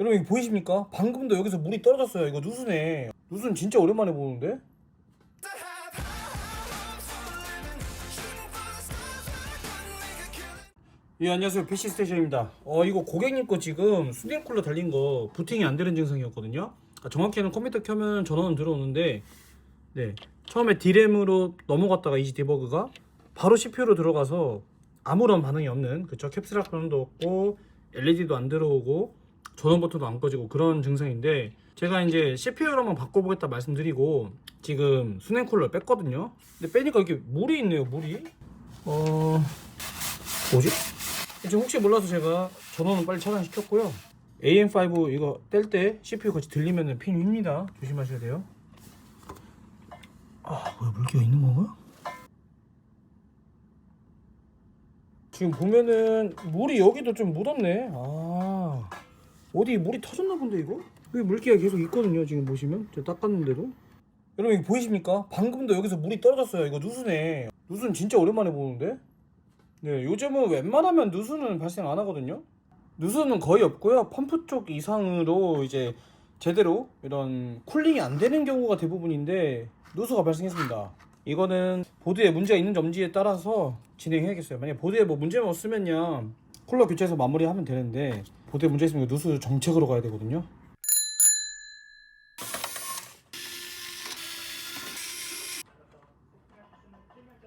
여러분 보이십니까? 방금도 여기서 물이 떨어졌어요. 이거 누수네. 누수는 진짜 오랜만에 보는데? 예 안녕하세요 PC 스테이션입니다. 어 이거 고객님 거 지금 수냉 쿨러 달린 거 부팅이 안 되는 증상이었거든요. 아, 정확히는 컴퓨터 켜면 전원은 들어오는데 네 처음에 D램으로 넘어갔다가 이지 디버그가 바로 CPU로 들어가서 아무런 반응이 없는 그쵸 캡슐락 반응도 없고 LED도 안 들어오고 전원 버튼도 안 꺼지고 그런 증상인데 제가 이제 CPU로 한번 바꿔보겠다 말씀드리고 지금 수냉 쿨러 뺐거든요. 근데 빼니까 이렇게 물이 있네요 물이. 어 뭐지? 지금 혹시 몰라서 제가 전원은 빨리 차단시켰고요. AM5 이거 뗄 때 CPU 같이 들리면 핀 휩니다. 조심하셔야 돼요. 아 뭐야 물기가 있는 건가? 지금 보면은 물이 여기도 좀 묻었네. 아 어디 물이 터졌나 본데 이거? 여기 물기가 계속 있거든요. 지금 보시면 제가 닦았는데도. 여러분 이거 보이십니까? 방금도 여기서 물이 떨어졌어요. 이거 누수네. 누수는 진짜 오랜만에 보는데. 네, 요즘은 웬만하면 누수는 발생 안 하거든요. 누수는 거의 없고요. 펌프 쪽 이상으로 이제 제대로 이런 쿨링이 안 되는 경우가 대부분인데 누수가 발생했습니다. 이거는 보드에 문제가 있는지 없는지에 따라서 진행해야겠어요. 만약 보드에 뭐 문제가 없으면요 쿨러 교체해서 마무리하면 되는데 보드에 문제 있으면 누수 정책으로 가야 되거든요.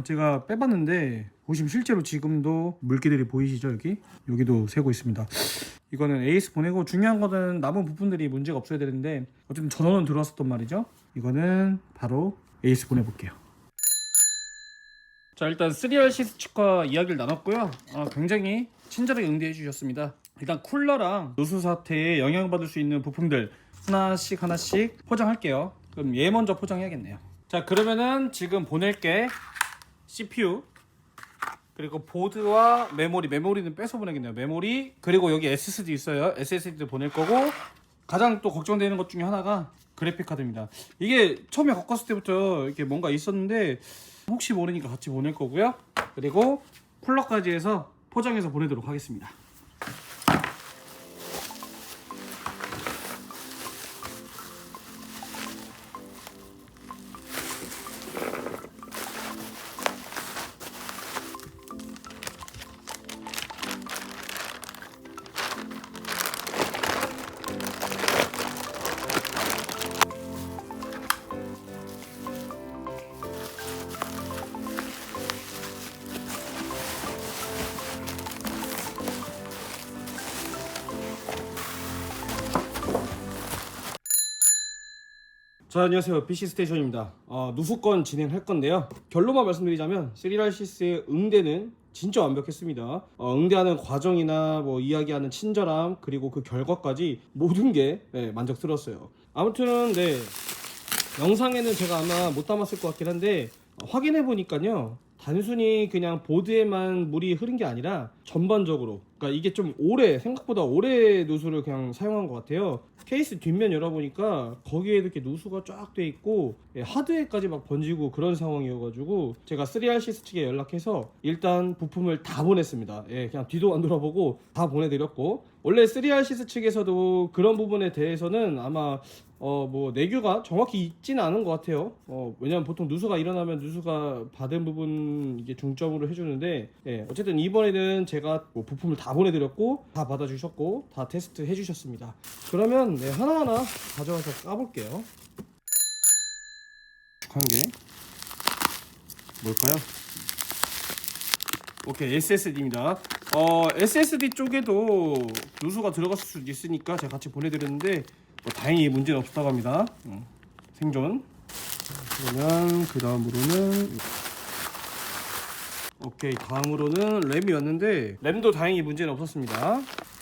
제가 빼봤는데 보시면 실제로 지금도 물기들이 보이시죠 여기? 여기도 새고 있습니다. 이거는 에이스 보내고 중요한 거는 남은 부품들이 문제가 없어야 되는데 어쨌든 전원은 들어왔었단 말이죠. 이거는 바로 에이스 보내볼게요. 자 일단 3RC 측과 이야기를 나눴고요. 아, 굉장히 친절하게 응대해 주셨습니다 일단 쿨러랑 누수 사태에 영향받을 수 있는 부품들 하나씩 하나씩 포장할게요. 그럼 얘 먼저 포장해야겠네요. 자 그러면은 지금 보낼 게. CPU 그리고 보드와 메모리 메모리는 뺏어 보내겠네요. 메모리. 그리고 여기 SSD 있어요. SSD도 보낼 거고 가장 또 걱정되는 것 중에 하나가 그래픽 카드입니다. 이게 처음에 바꿨을 때부터 이렇게 뭔가 있었는데 혹시 모르니까 같이 보낼 거고요. 그리고 쿨러까지 해서 포장해서 보내도록 하겠습니다 자 안녕하세요. PC 스테이션입니다. 어, 누수건 진행할 건데요. 결론만 말씀드리자면 시리랄시스의 응대는 진짜 완벽했습니다. 어, 응대하는 과정이나 뭐 이야기하는 친절함 그리고 그 결과까지 모든 게 네, 만족스러웠어요. 아무튼 네. 영상에는 제가 아마 못 담았을 것 같긴 한데 어, 확인해 보니까요. 단순히 그냥 보드에만 물이 흐른 게 아니라 전반적으로 그러니까 이게 좀 오래 생각보다 오래 누수를 그냥 사용한 것 같아요. 케이스 뒷면 열어보니까 거기에도 이렇게 누수가 쫙 돼 있고 예, 하드웨어까지 막 번지고 그런 상황이어가지고 제가 3RCS 측에 연락해서 일단 부품을 다 보냈습니다. 예, 그냥 뒤도 안 돌아보고 다 보내드렸고 원래 3RCS 측에서도 그런 부분에 대해서는 아마 어 뭐 내규가 정확히 있지는 않은 것 같아요. 어 왜냐면 보통 누수가 일어나면 누수가 받은 부분 이게 중점으로 해주는데 예 어쨌든 이번에는 제가 뭐 부품을 다 보내드렸고 다 받아주셨고 다 테스트 해주셨습니다. 그러면 네, 하나하나 가져와서 까볼게요. 한 개. 뭘까요? 오케이 SSD입니다. 어 SSD 쪽에도 누수가 들어갔을 수도 있으니까 제가 같이 보내드렸는데 뭐 다행히 문제는 없었다고 합니다. 음, 생존. 그러면 그 다음으로는 오케이 다음으로는 램이 왔는데 램도 다행히 문제는 없었습니다.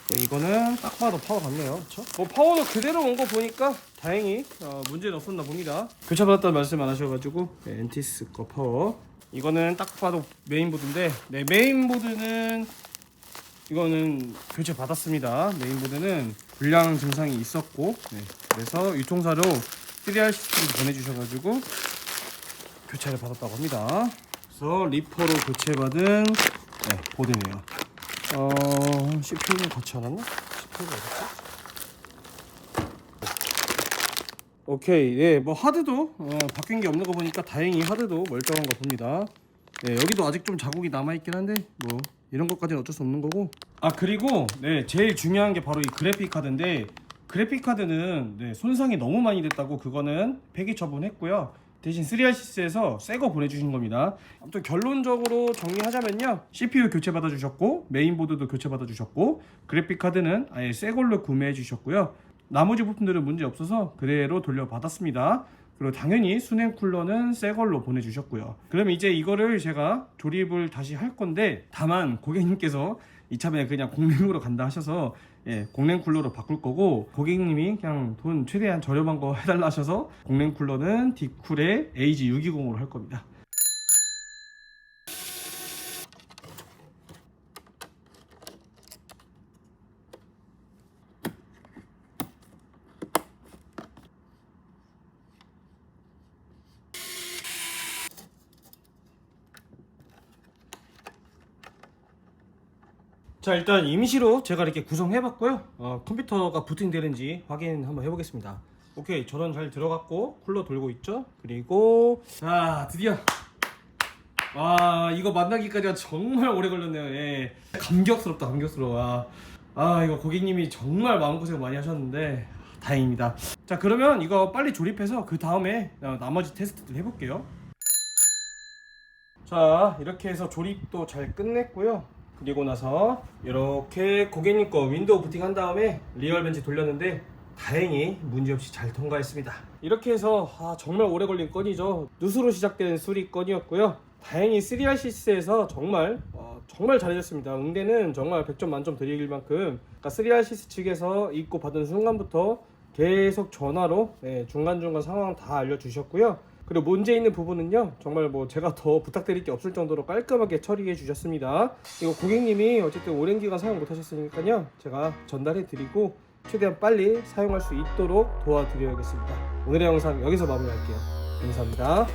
네, 이거는 딱 봐도 파워 같네요. 그렇죠? 뭐 파워도 그대로 온 거 보니까 다행히 어, 문제는 없었나 봅니다. 교체받았다는 말씀 안 하셔가지고 네, 엔티스 거 파워. 이거는 딱 봐도 메인보드인데 네, 메인보드는 이거는 교체 받았습니다. 메인보드는 불량 증상이 있었고 네, 그래서 유통사로 3R 시스템 보내주셔가지고 교체를 받았다고 합니다. 그래서 리퍼로 교체받은 네, 보드네요. 어, CPU는 같이 안 왔나? CPU가 어딨지? 오케이 예뭐 하드도 어, 바뀐 게 없는 거 보니까 다행히 하드도 멀쩡한 거 봅니다 네 여기도 아직 좀 자국이 남아 있긴 한데 뭐 이런 것까지는 어쩔 수 없는 거고. 아 그리고 네 제일 중요한 게 바로 이 그래픽 카드인데 그래픽 카드는 네, 손상이 너무 많이 됐다고 그거는 폐기 처분했고요. 대신 3RC스에서 새 거 보내주신 겁니다. 아무튼 결론적으로 정리하자면요. CPU 교체 받아주셨고 메인보드도 교체 받아주셨고 그래픽 카드는 아예 새 걸로 구매해 주셨고요. 나머지 부품들은 문제 없어서 그대로 돌려받았습니다. 그리고 당연히 수냉 쿨러는 새 걸로 보내주셨고요. 그럼 이제 이거를 제가 조립을 다시 할 건데 다만 고객님께서 이참에 그냥 공랭으로 간다 하셔서 예, 공랭 쿨러로 바꿀 거고 고객님이 그냥 돈 최대한 저렴한 거 해달라 하셔서 공랭 쿨러는 디쿨의 AG620으로 할 겁니다. 자 일단 임시로 제가 이렇게 구성해봤고요. 어, 컴퓨터가 부팅되는지 확인 한번 해보겠습니다. 오케이 전원 잘 들어갔고 쿨러 돌고 있죠? 그리고 자 드디어. 와 이거 만나기까지가 정말 오래 걸렸네요. 예. 감격스럽다 감격스러워. 아, 아 이거 고객님이 정말 마음고생 많이 하셨는데 다행입니다. 자 그러면 이거 빨리 조립해서 그 다음에 어, 나머지 테스트들 해볼게요. 자 이렇게 해서 조립도 잘 끝냈고요 그리고 나서 이렇게 고객님 거 윈도우 부팅한 다음에 리얼 벤치 돌렸는데 다행히 문제없이 잘 통과했습니다. 이렇게 해서 아, 정말 오래 걸린 건이죠. 누수로 시작된 수리 건이었고요. 다행히 3RC스에서 정말 어, 정말 잘해줬습니다. 응대는 정말 100점 만점 드릴 만큼. 그러니까 3RC스 측에서 입고 받은 순간부터 계속 전화로 네, 중간중간 상황 다 알려주셨고요 그리고 문제 있는 부분은요 정말 뭐 제가 더 부탁드릴 게 없을 정도로 깔끔하게 처리해 주셨습니다. 이거 고객님이 어쨌든 오랜 기간 사용 못 하셨으니까요 제가 전달해 드리고 최대한 빨리 사용할 수 있도록 도와드려야겠습니다. 오늘의 영상 여기서 마무리할게요. 감사합니다